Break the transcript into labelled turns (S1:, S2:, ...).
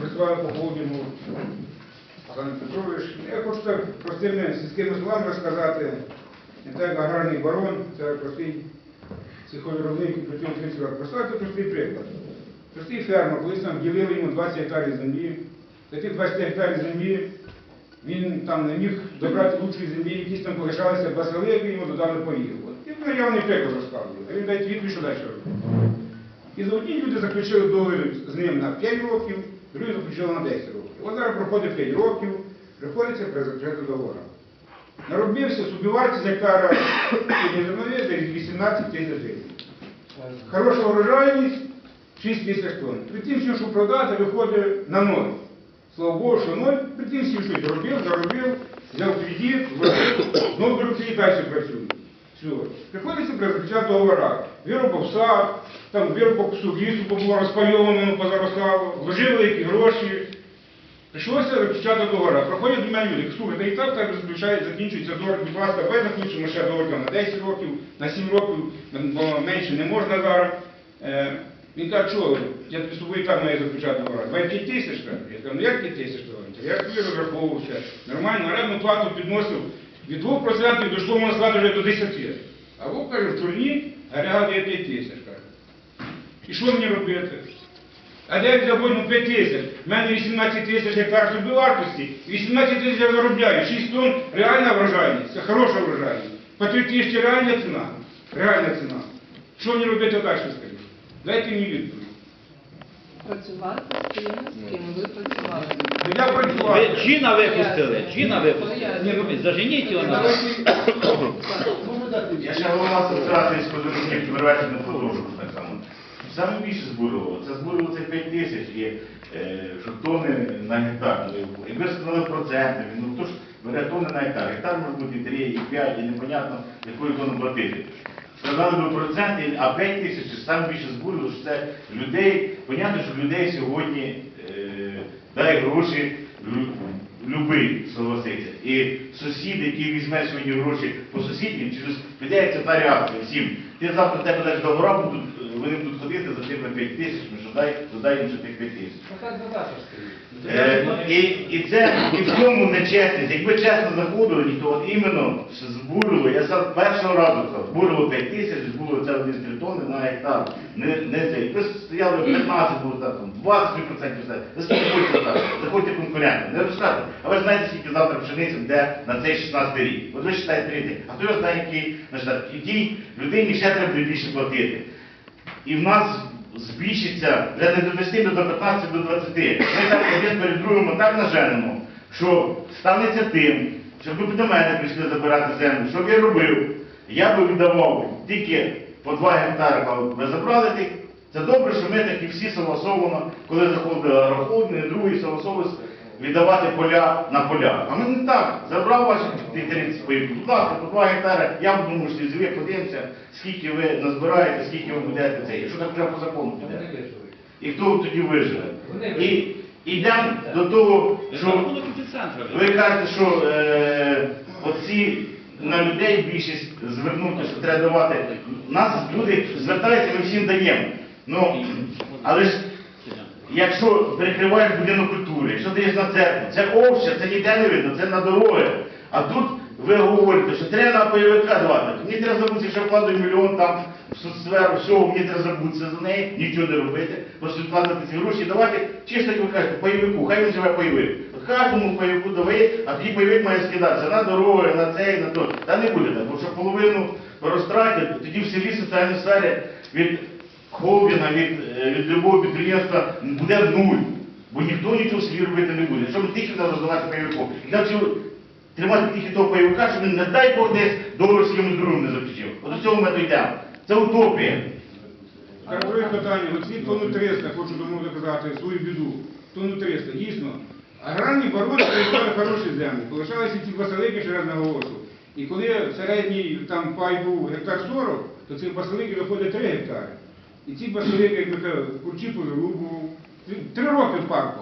S1: працювали по Холодному Олександр Петрович. Я хочу так простими сільськими словами розказати. Не так аграрний барон, це простий сільховиробник, який працює 30 років. Представте простий приклад. Простий фермер, колись там ділили йому 20 гектарів землі. За тих 20 гектарів землі він там не міг добрати лучшої землі, якісь там полишалися басали, які йому додали. От. І наявний приклад розказую. А він дає відповідь, що далі робити. І за одні люди заключили договір з ним на 5 років, другі заключили на 10 років. От зараз проходить 5 років, приходиться перезаключати договор. Наробився собівартість зернові десь 18 тисяч гривень. Хороша урожайність 6 тисяч тонн. При тим, що продати, виходить на ноль. Слава Богу, що ноль, при тим, що робив, заробив, взяв кредит, знову беруть і далі працюють. Все. Приходиться перезаключати договора. Виробив сад, там виробив кусок лісу, було розпайовано, позаростало, вложили які гроші. Прийшлося заключати договори. Проходять до мене люди, слухайте, і так так закінчується договір, будь ласка, давай заключимо ще договір там, на 10 років, на 7 років, бо менше не можна зараз. Е, він каже, що, я тобі з тобою і так маю заключати договори. 25 тисяч. Я кажу, ну як 5 тисяч? Я тобі розраховувався. Нормально, орендну плату підносив від 2% дійшло, можна сказати, вже до 10. А Вовк каже, в агрегат є 5 тисяч. І що мені робити? А де я взяв ну, 5 тисяч? У мене 18 тисяч гектар собівартості, 18 тисяч я заробляю, 6 тонн реальна врожайність, це хороша врожайність. По 3 тисячі реальна ціна. Реальна ціна. Що мені робити далі, скажіть? Дайте мені відповідь.
S2: Працювати з тим, з ким ви працювали.
S1: Ну, Я працював.
S3: Ви Джина випустили, Джина випустили.
S1: Ні,
S3: Заженіть його на
S4: Я ще голова асоціації споживачів перевершення продовжу так само. Саме більше збурило, це збурило це 5 тисяч і е, що тони на гектар. Якби сказали проценти, ну хто ж бере тони на гектар? Гектар може бути і 3, і 5, і непонятно, якою тону платити. Сказали би проценти, а 5 тисяч саме більше збурило, що це людей, понятно, що людей сьогодні е, дай гроші лю- любий согласиться. І сусід, який візьме сьогодні гроші по сусіднім, через людей та реакція всім. Ти завтра тебе дасть договора, будуть, е, вони будуть ходити за тим на 5 тисяч, ну що дай, додай їм ще тих 5 тисяч. Е, і, і це і в цьому нечесність. Якби чесно заходили, то от іменно збурило, я сам першого разу сказав, збурило 5 тисяч, збурило це 1 тонни на гектар. Не, не це. Якби стояли 15 було так, там, 20%, все. спокійно так, заходьте конкурентно, не розказуйте. А ви знаєте, скільки завтра пшениці йде на цей 16 рік. От ви вважаєте прийти. А хто його знає, який, значить, якій людині ще треба більше платити. І в нас збільшиться вже не до 10, до 15, до 20. Ми так один перед другим так наженемо, що станеться тим, щоб ви до мене прийшли забирати землю, що б я робив, я би віддавав тільки по 2 гектари, коли ви забрали тих. Це добре, що ми такі всі согласовано, коли заходили рахунки, другий согласовували віддавати поля на поля. А ми не так. Забрав ваші 30 паїв. Будь ласка, по 2 гектари, я буду можете зіві, подивимося, скільки ви назбираєте, скільки ви будете це. Якщо так вже по закону піде. І хто тоді виживе? І йдемо до того, що ви кажете, що е, оці на людей більшість звернути, що треба давати. Нас люди звертаються, ми всім даємо. Ну, але ж якщо перекриваєш будинок культури, якщо даєш на церкву, це овще, це ніде не видно, це на дороги. А тут ви говорите, що треба на пайовика давати. Мені треба забутися, що вкладаю мільйон там в соцсферу, всього, мені треба забутися за неї, нічого не робити, просто відкладати ці гроші, давати, чисто як ви кажете, пайовику, хай він живе пайовик. Кожному пайовику давай, а тоді пайовик має скидатися на дороги, на цей, на то. Та не буде так, бо що половину розтратять, тоді в селі соціальній сфері від холдинга, від, е, від любого підприємства буде нуль. Бо ніхто нічого селі робити не буде. Що ми тільки треба роздавати пайовику. Я тримати тільки того пайовика, щоб він, не дай Бог, десь договор з кимось не заключив. От до цього ми дійдемо. Це утопія.
S1: Друге питання. Оці тонну 300, хочу тому доказати свою біду. Тонну 300, дійсно. Аграрні барони прийшли хороші землі. Полишалися ці басалики, ще раз наголошу. І коли середній там пай був гектар 40, то цих басаликів виходить 3 гектари. І ці басалики, як ми кажемо, курчі по три роки в парку.